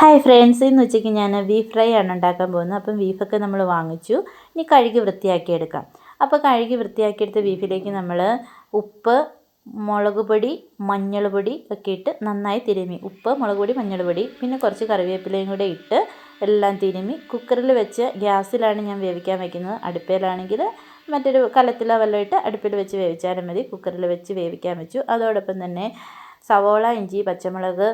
Hi friends ഇന്ന് ഉച്ചയ്ക്ക് ഞാൻ ബീഫ് ഫ്രൈ ആണ് ഉണ്ടാക്കാൻ പോകുന്നത്. അപ്പം ബീഫൊക്കെ നമ്മൾ വാങ്ങിച്ചു. ഇനി കഴുകി വൃത്തിയാക്കി എടുക്കാം. അപ്പോൾ കഴുകി വൃത്തിയാക്കിയെടുത്ത ബീഫിലേക്ക് നമ്മൾ ഉപ്പ് മുളക് പൊടി മഞ്ഞൾ പൊടി ഒക്കെ ഇട്ട് നന്നായി തിരുമി. ഉപ്പ് മുളക് പൊടി മഞ്ഞൾ പൊടി പിന്നെ കുറച്ച് കറിവേപ്പിലയും കൂടെ ഇട്ട് എല്ലാം തിരുമി. കുക്കറിൽ വെച്ച് ഗ്യാസിലാണ് ഞാൻ വേവിക്കാൻ വയ്ക്കുന്നത് അടുപ്പയിലാണെങ്കിൽ മറ്റൊരു കലത്തിലോ വല്ലതും ഇട്ട് അടുപ്പിൽ വെച്ച് വേവിച്ചാലും മതി. കുക്കറിൽ വെച്ച് വേവിക്കാൻ വെച്ചു. അതോടൊപ്പം തന്നെ സവോള ഇഞ്ചി പച്ചമുളക്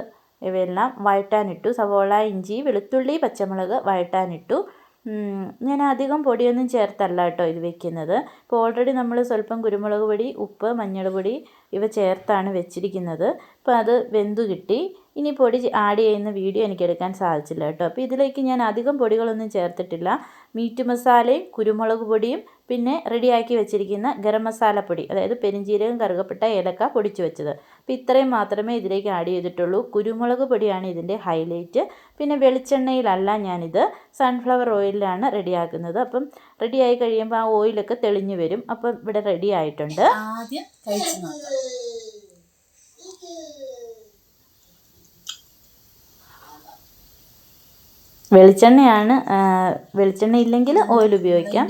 ഇവയെല്ലാം വഴറ്റാനിട്ടു. സവോള ഇഞ്ചി വെളുത്തുള്ളി പച്ചമുളക് വഴറ്റാനിട്ടു. ഞാൻ അധികം പൊടിയൊന്നും ചേർത്തല്ല കേട്ടോ ഇത് വെക്കുന്നത്. ഇപ്പോൾ ഓൾറെഡി നമ്മൾ സ്വല്പം കുരുമുളക് പൊടി ഉപ്പ് മഞ്ഞൾ പൊടി ഇവ ചേർത്താണ് വെച്ചിരിക്കുന്നത്. അപ്പോൾ അത് വെന്തു കിട്ടി. ഇനി പൊടി ആഡ് ചെയ്യുന്ന വീഡിയോ എനിക്ക് എടുക്കാൻ സാധിച്ചില്ല കേട്ടോ. അപ്പോൾ ഇതിലേക്ക് ഞാൻ അധികം പൊടികളൊന്നും ചേർത്തിട്ടില്ല. മീറ്റ് മസാലയും കുരുമുളക് പൊടിയും പിന്നെ റെഡിയാക്കി വെച്ചിരിക്കുന്ന ഗരം മസാലപ്പൊടി അതായത് പെരിഞ്ചീരകം കറുകപ്പെട്ട ഏലക്ക പൊടിച്ചു വെച്ചത്. അപ്പോൾ ഇത്രയും മാത്രമേ ഇതിലേക്ക് ആഡ് ചെയ്തിട്ടുള്ളൂ. കുരുമുളക് പൊടിയാണ് ഇതിന്റെ ഹൈലൈറ്റ്. പിന്നെ വെളിച്ചെണ്ണയിലല്ല ഞാനിത് സൺഫ്ലവർ ഓയിലിലാണ് റെഡിയാക്കുന്നത്. അപ്പം റെഡിയായി കഴിയുമ്പോൾ ആ ഓയിലൊക്കെ തെളിഞ്ഞു വരും. അപ്പം ഇവിടെ റെഡി ആയിട്ടുണ്ട്. ആദ്യം കഴിച്ചു നോക്കാം. വെളിച്ചെണ്ണയാണ് വെളിച്ചെണ്ണ ഇല്ലെങ്കിൽ ഓയിൽ ഉപയോഗിക്കാം.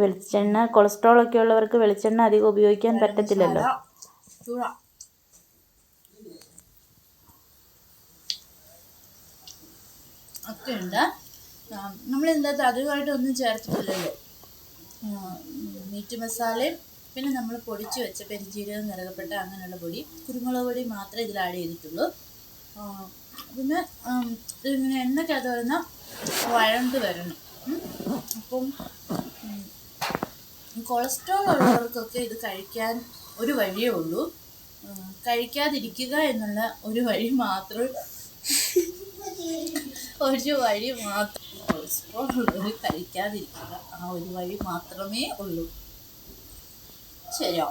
വെളിച്ചെണ്ണ കൊളസ്ട്രോൾ ഒക്കെ ഉള്ളവർക്ക് വെളിച്ചെണ്ണ അധികം ഉപയോഗിക്കാൻ പറ്റത്തില്ലല്ലോ. ഒക്കെ ഉണ്ട്. നമ്മൾ ഇതിനകത്ത് അധികമായിട്ട് ഒന്നും ചേർത്തിട്ടില്ലല്ലോ. മീറ്റ് മസാലയും പിന്നെ നമ്മൾ പൊടിച്ച് വെച്ച പെരിഞ്ചീരകം നിറകപ്പെട്ട അങ്ങനെയുള്ള പൊടി കുരുമുളക് പൊടി മാത്രമേ ഇതിൽ ആഡ് ചെയ്തിട്ടുള്ളൂ. പിന്നെ ഇതിങ്ങനെ എണ്ണയ്ക്കകത്ത് വരുന്ന വഴണ്ട് വരണം. അപ്പം കൊളസ്ട്രോൾ ഉള്ളവർക്കൊക്കെ ഇത് കഴിക്കാൻ ഒരു വഴിയേ ഉള്ളൂ. കഴിക്കാതിരിക്കുക എന്നുള്ള ഒരു വഴി മാത്രം. ഒരു വഴി മാത്രം. കൊളസ്ട്രോൾ ഉള്ളവർ കഴിക്കാതിരിക്കുക. ആ ഒരു വഴി മാത്രമേ ഉള്ളൂ. ശരിയോ?